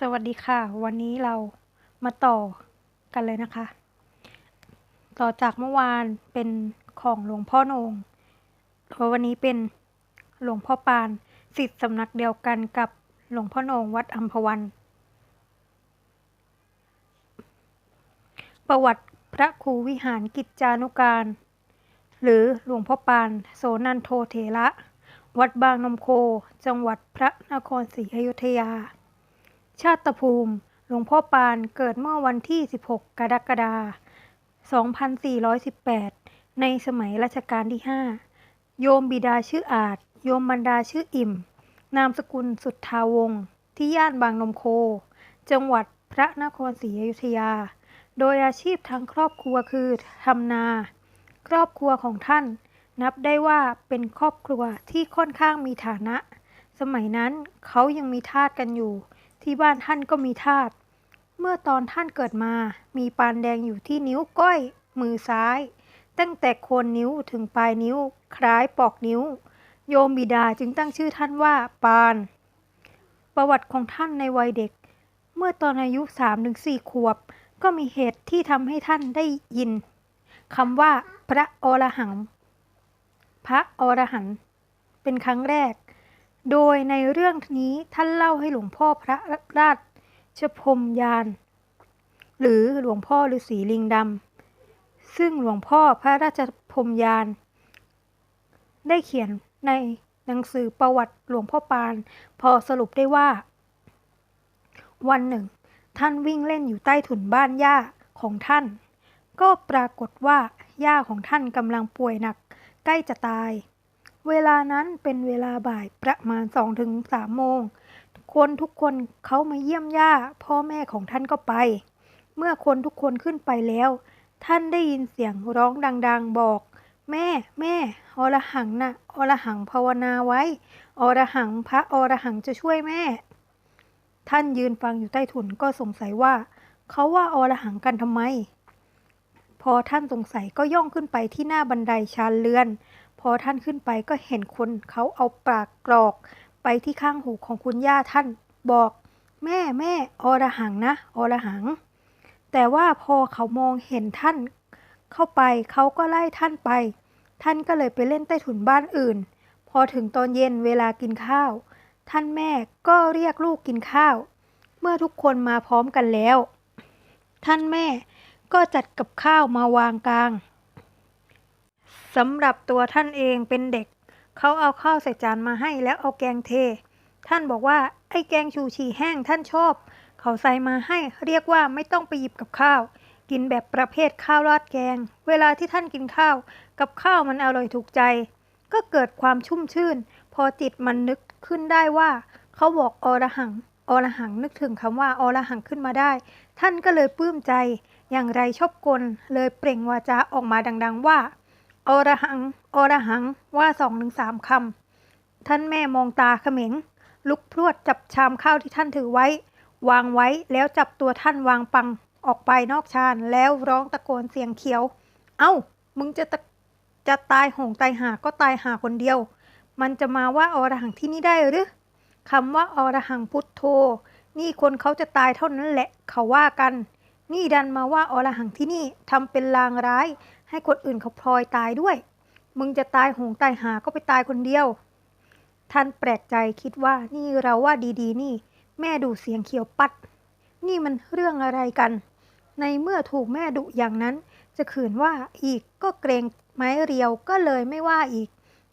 สวัสดีค่ะ วันนี้เรามาต่อกันเลยนะคะ ต่อจากเมื่อวานเป็นของหลวงพ่อโนงเพราะวันนี้เป็นหลวงพ่อปานสิทธิ์สำนักเดียวกันกับหลวงพ่อโนงวัดอัมพวัน ประวัติพระครูวิหารกิจจานุการ หรือหลวงพ่อปานโสนันโทเถระ วัดบางนมโค จังหวัดพระนครศรีอยุธยา ชาติภูมิ หลวงพ่อปานเกิดเมื่อวันที่ 16 กรกฎาคม 2418 ในสมัยรัชกาลที่ 5 โยมบิดาชื่ออาจ โยมบรรดาชื่ออิ่ม นามสกุลสุทธาวงศ์ที่ย่านบางนมโค จังหวัดพระนครศรีอยุธยา โดยอาชีพทางครอบครัวคือทำนา ครอบครัวของท่าน นับได้ว่าเป็นครอบครัวที่ค่อนข้างมีฐานะ สมัยนั้นเขายังมีทาสกันอยู่ ที่บ้านท่านก็มีทาส เมื่อตอนท่านเกิดมา มีปานแดงอยู่ที่นิ้วก้อย มือซ้าย ตั้งแต่โคนนิ้วถึงปลายนิ้ว คล้ายปอกนิ้ว โยมบิดาจึงตั้งชื่อท่านว่าปาน ประวัติของท่านในวัยเด็ก เมื่อตอนอายุ 3-4 ขวบ ก็มีเหตุที่ทำให้ท่านได้ยินคำว่าพระอรหัง พระอรหันต์เป็นครั้งแรก โดยในเรื่องนี้ท่านเล่าให้หลวงพ่อพระราชพมยานหรือหลวงพ่อฤาษีลิงดำซึ่งหลวงพ่อพระราชพมยานได้เขียนในหนังสือประวัติหลวงพ่อปาน พอสรุปได้ว่า วันหนึ่ง ท่านวิ่งเล่นอยู่ใต้ถุนบ้านย่าของท่าน ก็ปรากฏว่าย่าของท่านกำลังป่วยหนัก ใกล้จะตาย เวลานั้นเป็นเวลาบ่ายประมาณ2-3ถึงสามโมง คนทุกคนเขามาเยี่ยมย่า พ่อแม่ของท่านก็ไป เมื่อคนทุกคนขึ้นไปแล้ว ท่านได้ยินเสียงร้องดัง ๆ บอก แม่ แม่อรหังนะอรหังภาวนาไว้อรหังพระอรหังจะช่วยแม่ ท่านยืนฟังอยู่ใต้ถุนก็สงสัยว่า เขาว่าอรหังกันทำไม พอท่านสงสัยก็ย่องขึ้นไปที่หน้าบันไดชานเรือน อท่านขึ้นไปก็เห็นคนเขาเอาปากกรอกไปที่ข้างหูของคุณย่าท่านบอก แม่แม่อรหังนะอรหัง แต่ว่าพอเขามองเห็นท่านเข้าไปเขาก็ไล่ท่านไป ท่านก็เลยไปเล่นใต้ถุนบ้านอื่น พอถึงตอนเย็นเวลากินข้าว ท่านแม่ก็เรียกลูกกินข้าว เมื่อทุกคนมาพร้อมกันแล้ว ท่านแม่ก็จัดกับข้าวมาวางกลาง สำหรับตัวท่านเองเป็นเด็ก เขาเอาข้าวใส่จานมาให้แล้วเอาแกงเท ท่านบอกว่าไอ้แกงชูชีแห้งท่านชอบ เขาใส่มาให้เรียกว่าไม่ต้องไปหยิบกับข้าว กินแบบประเภทข้าวราดแกง เวลาที่ท่านกินข้าว กับข้าวมันอร่อยถูกใจ ก็เกิดความชุ่มชื่น พอจิตมันนึกขึ้นได้ว่า เขาบอกอรหังอรหังนึกถึงคำว่าอรหังขึ้นมาได้ ท่านก็เลยปลื้มใจ อย่างไรชอบกลเลยเปล่งวาจาออกมาดัง ๆ ว่า อรหังอรหัง ว่าสองถึงสามคำ ท่านแม่มองตาเขม็ง ลุกพรวดจับชามข้าวที่ท่านถือไว้ วางไว้แล้วจับตัวท่านวางปังออกไปนอกชานแล้วร้องตะโกนเสียงเขียว เอ้า มึงจะตะจะตายหงตายหาก็ตายหาคนเดียว มันจะมาว่าอรหังที่นี่ได้หรือคำว่าอรหังพุทโธ นี่คนเขาจะตายเท่านั้นแหละ เขาว่ากัน นี่ดันมาว่าอรหังที่นี่ทำเป็นลางร้าย ให้คนอื่นเขาพลอยตายด้วย มึงจะตายหงตายหาก็ไปตายคนเดียว ท่านแปลกใจคิดว่านี่เราว่าดีๆ นี่ แม่ดูเสียงเขียวปัด นี่มันเรื่องอะไรกัน ในเมื่อถูกแม่ดุอย่างนั้น จะขืนว่าอีกก็เกรงไม้เรียวก็เลยไม่ว่าอีก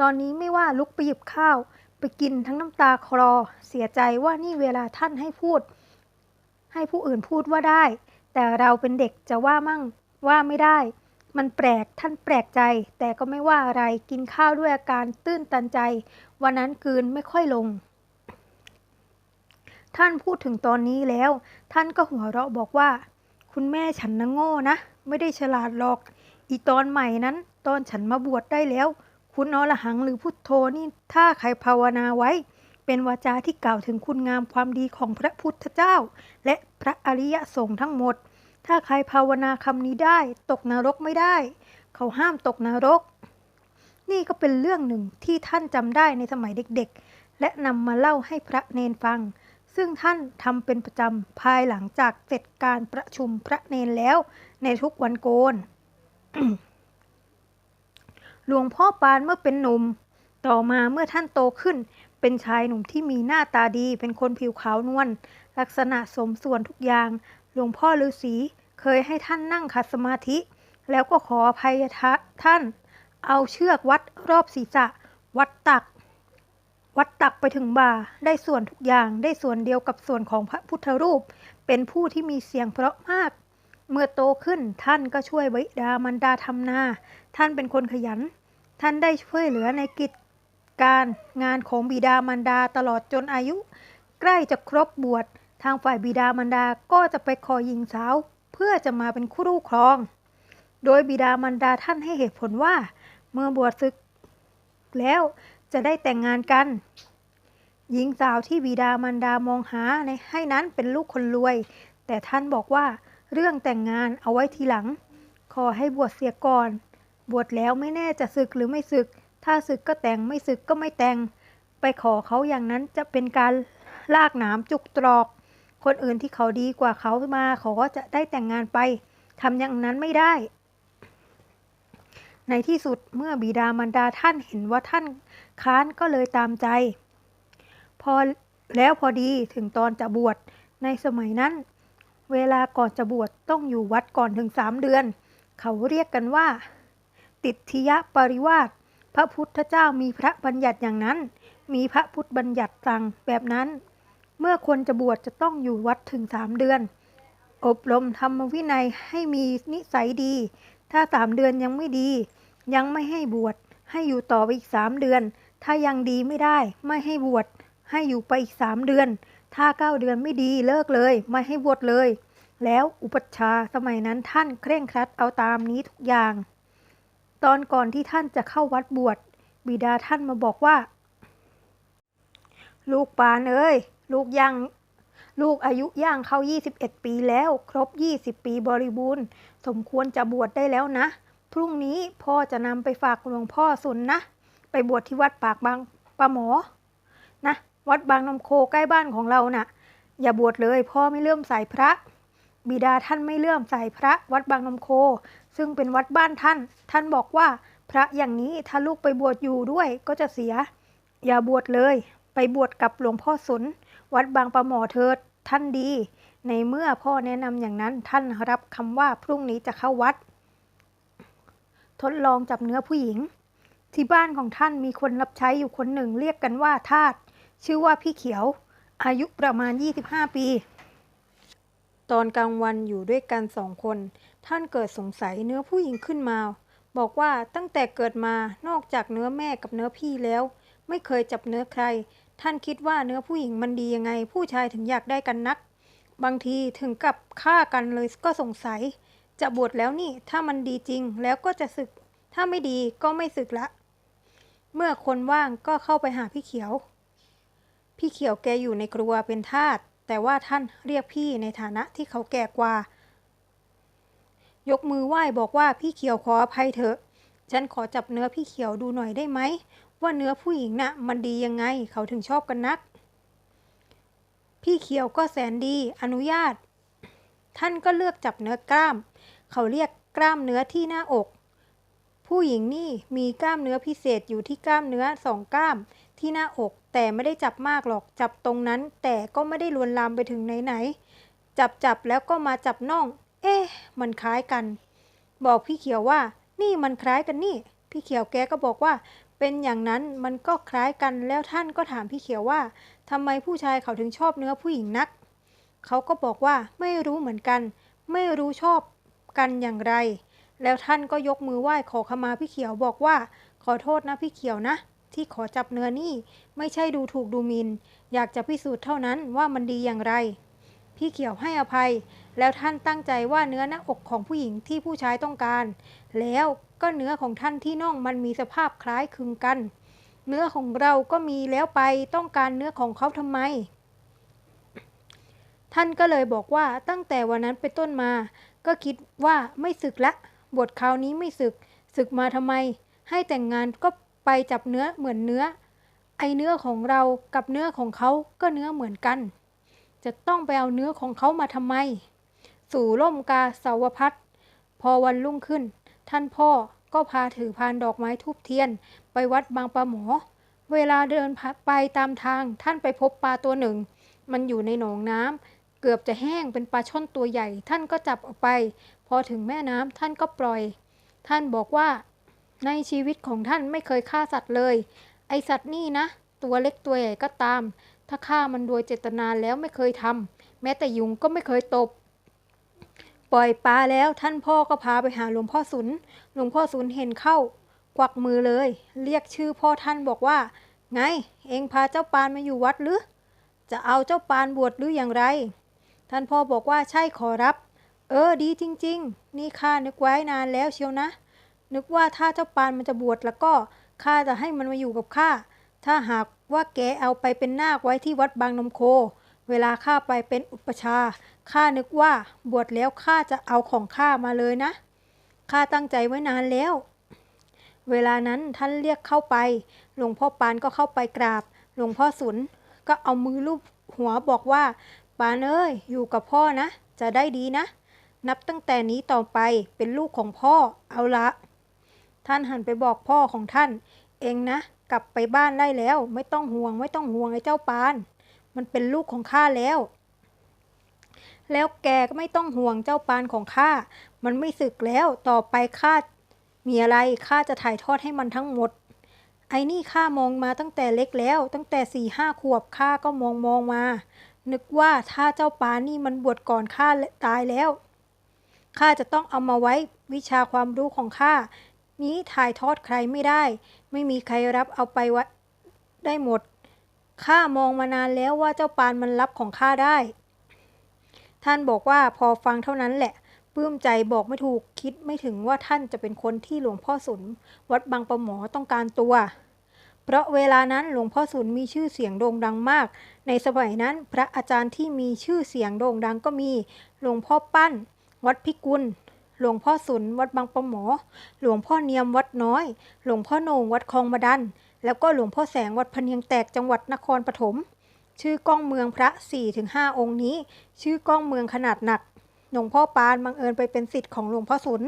ตอนนี้ไม่ว่าลุกไปหยิบข้าว ไปกินทั้งน้ำตาคลอ เสียใจว่านี่เวลาท่านให้พูด ให้ผู้อื่นพูดว่าได้ แต่เราเป็นเด็กจะว่ามั่งว่าไม่ได้ มันแปลกท่านแปลกใจ แต่ก็ไม่ว่าอะไรกินข้าวด้วยอาการตื้นตันใจ วันนั้นกืนไม่ค่อยลง ท่านพูดถึงตอนนี้แล้ว ท่านก็หัวเราะบอกว่า คุณแม่ฉันนะโง่นะ ไม่ได้ฉลาดหรอก อีตอนใหม่นั้น ตอนฉันมาบวชได้แล้ว คุณนอรหังหรือพุทโธนี่ถ้าใครภาวนาไว้เป็นวาจาที่กล่าวถึงคุณงามความดีของพระพุทธเจ้า และพระอริยสงฆ์ทั้งหมด ถ้าใครภาวนาคำนี้ได้ ตกนรกไม่ได้ เขาห้ามตกนรก นี่ก็เป็นเรื่องหนึ่งที่ท่านจำได้ในสมัยเด็กๆ และนำมาเล่าให้พระเนนฟัง ซึ่งท่านทำเป็นประจำภายหลังจากเสร็จการประชุมพระเนนแล้วในทุกวันโกนหลวงพ่อปานเมื่อเป็นหนุ่ม ต่อมาเมื่อท่านโตขึ้น เป็นชายหนุ่มที่มีหน้าตาดี เป็นคนผิวขาวนวล ลักษณะสมส่วนทุกอย่าง หลวงพ่อฤาษีเคยให้ท่านนั่งขัดสมาธิ แล้วก็ขออภัยทะท่าน เอาเชือกวัดรอบศีรษะ วัดตัก วัดตักไปถึงบ่า ได้ส่วนทุกอย่างได้ส่วนเดียวกับส่วนของพระพุทธรูป เป็นผู้ที่มีเสียงเพราะมาก เมื่อโตขึ้นท่านก็ช่วยบิดามันดาทำนา ท่านเป็นคนขยัน ท่านได้ช่วยเหลือในกิจการงานของบิดามารดาตลอดจนอายุ ใกล้จะครบบวชางฝ่ายบิดามารดาก็จะไปขอหญิงสาวเพื่อจะมาเป็นคู่ครอง โดยบิดามารดาท่านให้เหตุผลว่า เมื่อบวชศึกแล้วจะได้แต่งงานกัน หญิงสาวที่บิดามารดามองหาในให้นั้นเป็นลูกคนรวย แต่ท่านบอกว่าเรื่องแต่งงานเอาไว้ทีหลัง ขอให้บวชเสียก่อน บวชแล้วไม่แน่จะศึกหรือไม่ศึก ถ้าศึกก็แต่งไม่ศึกก็ไม่แต่ง ไปขอเขาอย่างนั้นจะเป็นการลากหนามจุกตรอก คนอื่นที่เขาดีกว่าเขามาเขาก็จะได้แต่งงานไปทำอย่างนั้นไม่ได้ ในที่สุดเมื่อบิดามารดาท่านเห็นว่าท่านค้านก็เลยตามใจ พอแล้วพอดีถึงตอนจะบวชในสมัยนั้น เวลาก่อนจะบวชต้องอยู่วัดก่อนถึงสามเดือน เขาเรียกกันว่า ติทิยปริวาสพระพุทธเจ้ามีพระบัญญัติอย่างนั้น มีพระพุทธบัญญัติสั่งแบบนั้น เมื่อคนจะบวชจะต้องอยู่วัดถึงสามเดือน อบรมธรรมวินัยให้มีนิสัยดี ถ้าสามเดือนยังไม่ดี ยังไม่ให้บวชให้อยู่ต่อไปอีกสามเดือน ถ้ายังดีไม่ได้ ไม่ให้บวชให้อยู่ไปอีกสามเดือน ถ้าเก้าเดือนไม่ดีเลิกเลย ไม่ให้บวชเลย แล้วอุปัชฌาย์สมัยนั้นท่านเคร่งครัดเอาตามนี้ทุกอย่าง ตอนก่อนที่ท่านจะเข้าวัดบวชบิดาท่านมาบอกว่า ลูกปานเอ้ย ลูกยังลูกอายุย่างเข้า 21 ปีแล้ว ครบ 20 ปีบริบูรณ์ สมควรจะบวชได้แล้วนะ พรุ่งนี้พ่อจะนำไปฝากหลวงพ่อสุนนะ ไปบวชที่วัดปากบางปะหมอ นะ วัดบางนมโคใกล้บ้านของเราน่ะ อย่าบวชเลยพ่อไม่เลื่อมใส่พระ บิดาท่านไม่เลื่อมใส่พระ วัดบางนมโค ซึ่งเป็นวัดบ้านท่าน ท่านบอกว่าพระอย่างนี้ถ้าลูกไปบวชอยู่ด้วยก็จะเสีย อย่าบวชเลย ไปบวชกับหลวงพ่อสุน วัดบางประหมอเถิดท่านดี ในเมื่อพ่อแนะนำอย่างนั้นท่านรับคำว่าพรุ่งนี้จะเข้าวัด ทดลองจับเนื้อผู้หญิง ที่บ้านของท่านมีคนรับใช้อยู่คนหนึ่งเรียกกันว่าทาสชื่อว่าพี่เขียว อายุประมาณ 25 ปี ตอนกลางวันอยู่ด้วยกันสองคน ท่านเกิดสงสัยเนื้อผู้หญิงขึ้นมา บอกว่าตั้งแต่เกิดมานอกจากเนื้อแม่กับเนื้อพี่แล้ว ไม่เคยจับเนื้อใคร ท่านคิดว่าเนื้อผู้หญิงมันดียังไง ผู้ชายถึงอยากได้กันนัก บางทีถึงกับฆ่ากันเลยก็สงสัย จะบวชแล้วนี่ถ้ามันดีจริงแล้วก็จะศึก ถ้าไม่ดีก็ไม่ศึกละ เมื่อคนว่างก็เข้าไปหาพี่เขียว พี่เขียวแกอยู่ในครัวเป็นทาสแต่ว่าท่านเรียกพี่ในฐานะที่เขาแก่กว่า ยกมือไหว้บอกว่าพี่เขียวขออภัยเถอะ ฉันขอจับเนื้อพี่เขียวดูหน่อยได้ไหม ว่าเนื้อผู้หญิงน่ะมันดียังไงเขาถึงชอบกันนัก พี่เขียวก็แสนดีอนุญาต ท่านก็เลือกจับเนื้อกล้าม เขาเรียกกล้ามเนื้อที่หน้าอก ผู้หญิงนี่มีกล้ามเนื้อพิเศษอยู่ที่กล้ามเนื้อสองกล้ามที่หน้าอก แต่ไม่ได้จับมากหรอกจับตรงนั้น แต่ก็ไม่ได้ลวนลามไปถึงไหนๆจับจับแล้วก็มาจับน่อง เอ๊ะ มันคล้ายกัน บอกพี่เขียวว่า นี่มันคล้ายกันนี่ พี่เขียวแกก็บอกว่า เป็นอย่างนั้นมันก็คล้ายกันแล้วท่านก็ถามพี่เขียวว่าทำไมผู้ชายเขาถึงชอบเนื้อผู้หญิงนัก เขาก็บอกว่าไม่รู้เหมือนกัน ไม่รู้ชอบกันอย่างไร แล้วท่านก็ยกมือไหว้ขอขมาพี่เขียวบอกว่า ขอโทษนะพี่เขียวนะ ที่ขอจับเนื้อนี่ ไม่ใช่ดูถูกดูหมินอยากจะพิสูจน์เท่านั้นว่ามันดีอย่างไร พี่เขียวให้อภัย แล้วท่านตั้งใจว่าเนื้อหน้าอกของผู้หญิงที่ผู้ชายต้องการ แล้วก็เนื้อของท่านที่น่องมันมีสภาพคล้ายคลึงกัน เนื้อของเราก็มีแล้วไปต้องการเนื้อของเขาทำไม ท่านก็เลยบอกว่าตั้งแต่วันนั้นเป็นต้นมา ก็คิดว่าไม่ศึกละ บทคราวนี้ไม่ศึก ศึกมาทำไม ให้แต่งงานก็ไปจับเนื้อเหมือนเนื้อ ไอเนื้อของเรากับเนื้อของเขาก็เนื้อเหมือนกัน จะต้องไปเอาเนื้อของเขามาทำไม สู่ร่มกาสาวพัดพอวันรุ่งขึ้น ท่านพ่อก็พาถือพานดอกไม้ทูบเทียน ไปวัดบางปลาหมอ เวลาเดินไปตามทางท่านไปพบปลาตัวหนึ่ง มันอยู่ในหนองน้ำเกือบจะแห้งเป็นปลาช่อนตัวใหญ่ ท่านก็จับออกไป พอถึงแม่น้ำท่านก็ปล่อย ท่านบอกว่า ในชีวิตของท่านไม่เคยฆ่าสัตว์เลย ไอสัตว์นี่นะ ตัวเล็กตัวใหญ่ก็ตาม ถ้าฆ่ามันโดยเจตนาแล้วไม่เคยทำแม้แต่ยุงก็ไม่เคยตบ ปล่อยปลาแล้วท่านพ่อก็พาไปหาหลวงพ่อสุนหลวงพ่อสุนเห็นเข้ากวักมือเลย เรียกชื่อพ่อท่านบอกว่า ไง เองพาเจ้าปานมาอยู่วัดหรือ จะเอาเจ้าปานบวชหรืออย่างไร ท่านพ่อบอกว่าใช่ขอรับ เออดีจริง ๆ นี่ข้านึกไว้นานแล้วเชียวนะ นึกว่าถ้าเจ้าปานมันจะบวชแล้วก็ข้าจะให้มันมาอยู่กับข้า ถ้าหากว่าแกเอาไปเป็นนาคไว้ที่วัดบางนมโค เวลาข้าไปเป็นอุปชา ข้านึกว่าบวชแล้วข้าจะเอาของข้ามาเลยนะ ข้าตั้งใจไว้นานแล้ว เวลานั้นท่านเรียกเข้าไป หลวงพ่อปานก็เข้าไปกราบ หลวงพ่อสุนก็เอามือลูบหัวบอกว่า ปานเอ้ยอยู่กับพ่อนะ จะได้ดีนะ นับตั้งแต่นี้ต่อไปเป็นลูกของพ่อ เอาละ ท่านหันไปบอกพ่อของท่าน เองนะ กลับไปบ้านได้แล้ว ไม่ต้องห่วง ไม่ต้องห่วงไอ้เจ้าปาน มันเป็นลูกของข้าแล้ว แล้วแกก็ไม่ต้องห่วงเจ้าปานของข้า มันไม่สึกแล้ว ต่อไปข้า มีอะไรข้าจะถ่ายทอดให้มันทั้งหมด ไอ้นี่ข้ามองมาตั้งแต่เล็กแล้ว ตั้งแต่สี่ห้าขวบข้าก็มองมองมา นึกว่าถ้าเจ้าปานนี่มันบวชก่อนข้าตายแล้วข้าจะต้องเอามาไว้วิชาความรู้ของข้า นี้ถ่ายทอดใครไม่ได้ ไม่มีใครรับเอาไปไว้ได้หมด ข้ามองมานานแล้วว่าเจ้าปานมันรับของข้าได้ ท่านบอกว่าพอฟังเท่านั้นแหละปลื้มใจบอกไม่ถูกคิดไม่ถึงว่าท่านจะเป็นคนที่หลวงพ่อสุน วัดบางประหมอต้องการตัว เพราะเวลานั้นหลวงพ่อสุนมีชื่อเสียงโด่งดังมาก ในสมัยนั้นพระอาจารย์ที่มีชื่อเสียงโด่งดังก็มีหลวงพ่อปั้น วัดพิกุล หลวงพ่อสุนวัดบางประหมอ หลวงพ่อเนียมวัดน้อย หลวงพ่อโหนงวัดคลองมาดัน แล้วก็หลวงพ่อแสงวัดพเนียงแตกจังหวัดนครปฐม ชื่อก้องเมืองพระ 4-5 องค์นี้ ชื่อก้องเมืองขนาดหนัก หลวงพ่อปานบังเอิญไปเป็นสิทธิ์ของหลวงพ่อสุน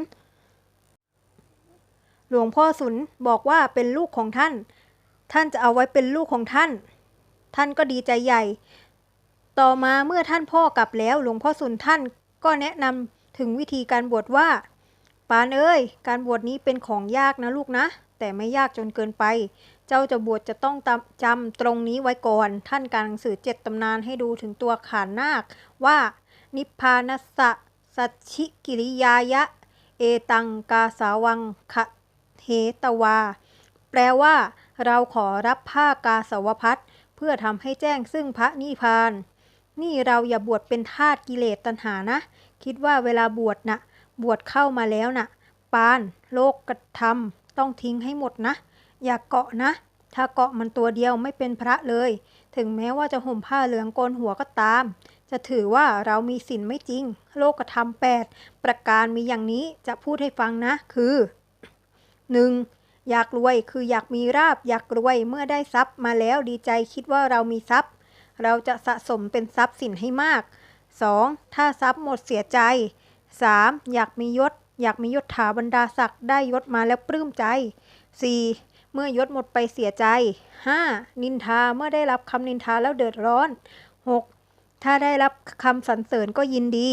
หลวงพ่อสุนบอกว่าเป็นลูกของท่าน ท่านจะเอาไว้เป็นลูกของท่าน ท่านก็ดีใจใหญ่ ต่อมาเมื่อท่านพ่อกลับแล้ว หลวงพ่อสุนท่านก็แนะนำ ถึงวิธีการบวชว่า ปานเอ้ย การบวชนี้เป็นของยากนะลูกนะ แต่ไม่ยากจนเกินไป เจ้าจะบวชจะต้องจำตรงนี้ไว้ก่อน ท่านการหนังสือเจ็ดตำนานให้ดูถึงตัวขานนาค ว่า นิพพานัสสะสัชิกิริยายะ เอตังกาสาวังคะเทตวา แปลว่า เราขอรับผ้ากาสาวพัดเพื่อทำให้แจ้งซึ่งพระนิพพาน นี่เราอย่าบวชเป็นทาสกิเลสตัณหานะ คิดว่าเวลาบวชนะ่ะ บวชเข้ามาแล้วนะ่ะ ปานโลกกระทำต้องทิ้งให้หมดนะ อย่าเกาะนะ ถ้าเกาะมันตัวเดียวไม่เป็นพระเลย ถึงแม้ว่าจะห่มผ้าเหลืองโกนหัวก็ตาม จะถือว่าเรามีศีลไม่จริง โลกธรรมแปดประการมีอย่างนี้จะพูดให้ฟังนะ คือ 1. อยากรวยคืออยากมีราบอยากรวยเมื่อได้ทรัพย์มาแล้วดีใจคิดว่าเรามีทรัพย์ เราจะสะสมเป็นทรัพย์สินให้มาก 2. ถ้าทรัพย์หมดเสียใจ 3. อยากมียศ อยากมียศถาบรรดาศักดิ์ได้ยศมาแล้วปลื้มใจ 4. เมื่อยศหมดไปเสียใจ 5. นินทาเมื่อได้รับคำนินทาแล้วเดือดร้อน 6. ถ้าได้รับคำสรรเสริญก็ยินดี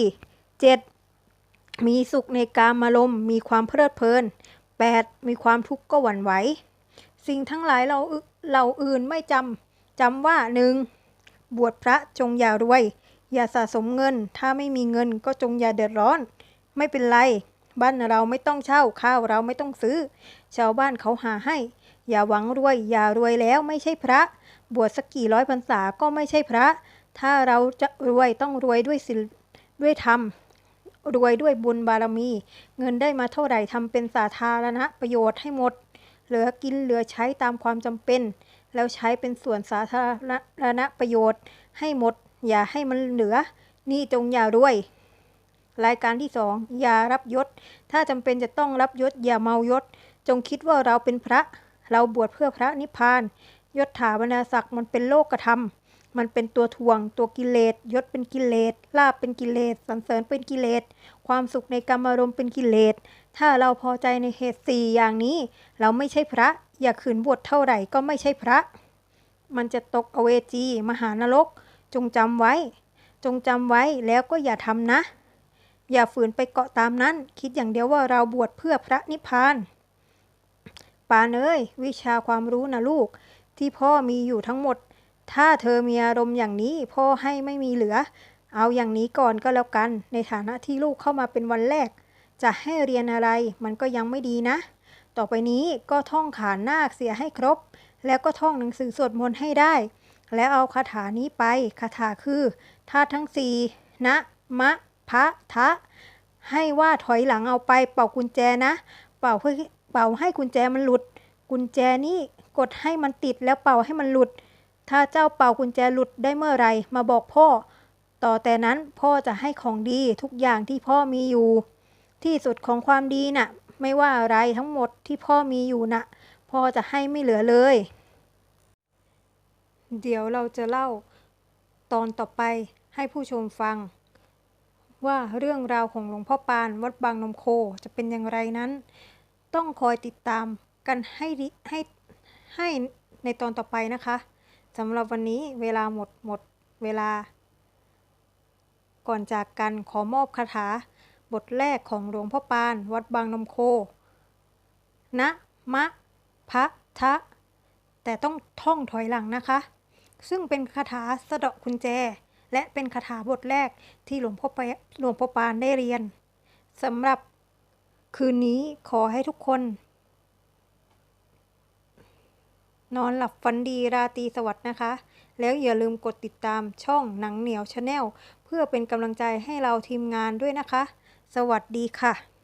7. มีสุขในกามารมมีความเพลิดเพลิน 8. มีความทุกข์ก็หวั่นไหว สิ่งทั้งหลายเราเราอื่นไม่จำจำว่าหนึ่งบวชพระจงอย่ารวย อย่าสะสมเงิน ถ้าไม่มีเงินก็จงอย่าเดือดร้อน ไม่เป็นไร บ้านเราไม่ต้องเช่าข้าวเราไม่ต้องซื้อ ชาวบ้านเขาหาให้ อย่าหวังรวย อย่ารวยแล้วไม่ใช่พระ บวชสักกี่ร้อยพรรษาก็ไม่ใช่พระ ถ้าเราจะรวยต้องรวยด้วยศีลด้วยธรรมรวยด้วยบุญบารมี เงินได้มาเท่าไหร่ทำเป็นสาธารณประโยชน์ให้หมด เหลือกินเหลือใช้ตามความจำเป็น แล้วใช้เป็นส่วนสาธารณประโยชน์ให้หมด อย่าให้มันเหลือ นี่จงอย่ารวย รายการที่สองอย่ารับยศ ถ้าจำเป็นจะต้องรับยศ อย่าเมายศ จงคิดว่าเราเป็นพระ เราบวชเพื่อพระนิพพาน ยศถาบรรดาศักดิ์มันเป็นโลกกระทำมันเป็นตัวทวง ตัวกิเลส ยศเป็นกิเลส ลาบเป็นกิเลสสรรเสริญเป็นกิเลส ความสุขในกรรมารมณ์เป็นกิเลส ถ้าเราพอใจในเหตุสี่อย่างนี้ เราไม่ใช่พระ อย่าขืนบวชเท่าไหร่ก็ไม่ใช่พระ มันจะตกอเวจี มหานรก จงจำไว้ จงจำไว้แล้วก็อย่าทำนะ อย่าฝืนไปเกาะตามนั้น คิดอย่างเดียวว่าเราบวชเพื่อพระนิพพานปานเอ้ยวิชาความรู้นะลูก ที่พ่อมีอยู่ทั้งหมด ถ้าเธอมีอารมณ์อย่างนี้ พ่อให้ไม่มีเหลือ เอาอย่างนี้ก่อนก็แล้วกัน ในฐานะที่ลูกเข้ามาเป็นวันแรก จะให้เรียนอะไรมันก็ยังไม่ดีนะ ต่อไปนี้ก็ท่องขานนาคเสียให้ครบ แล้วก็ท่องหนังสือสวดมนต์ให้ได้ แล้วเอาคาถานี้ไปคาถาคือธาตุทั้งสี่นะมะพะทะ ให้ว่าถอยหลังเอาไปเป่ากุญแจนะ เป่าเพื่อเป่าให้กุญแจมันหลุด กุญแจนี่กดให้มันติดแล้วเป่าให้มันหลุด ถ้าเจ้าเป่ากุญแจหลุดได้เมื่อไรมาบอกพ่อ ต่อแต่นั้นพ่อจะให้ของดีทุกอย่างที่พ่อมีอยู่ ที่สุดของความดีน่ะ ไม่ว่าอะไรทั้งหมดที่พ่อมีอยู่น่ะ พ่อจะให้ไม่เหลือเลย เดี๋ยวเราจะเล่าตอนต่อไปให้ผู้ชมฟัง ว่าเรื่องราวของหลวงพ่อปานวัดบางนมโคจะเป็นอย่างไรนั้น ต้องคอยติดตามกันให้ให้ให้ในตอนต่อไปนะคะสำหรับวันนี้เวลาหมดหมดเวลา ก่อนจากกันขอมอบคาถา บทแรกของหลวงพ่อปานวัดบางนมโค นะ มะ พะ ทะ แต่ต้องท่องถอยหลังนะคะ ซึ่งเป็นคาถาสะเดาะกุญแจ และเป็นคาถาบทแรกที่หลวงพ่อปหลวงพ่อปานได้เรียนสำหรับคืนนี้ขอให้ทุกคน นอนหลับฝันดีราตรีสวัสดิ์นะคะ แล้วอย่าลืมกดติดตามช่องหนังเหนียวชาแนลเพื่อเป็นกำลังใจให้เราทีมงานด้วยนะคะ สวัสดีค่ะ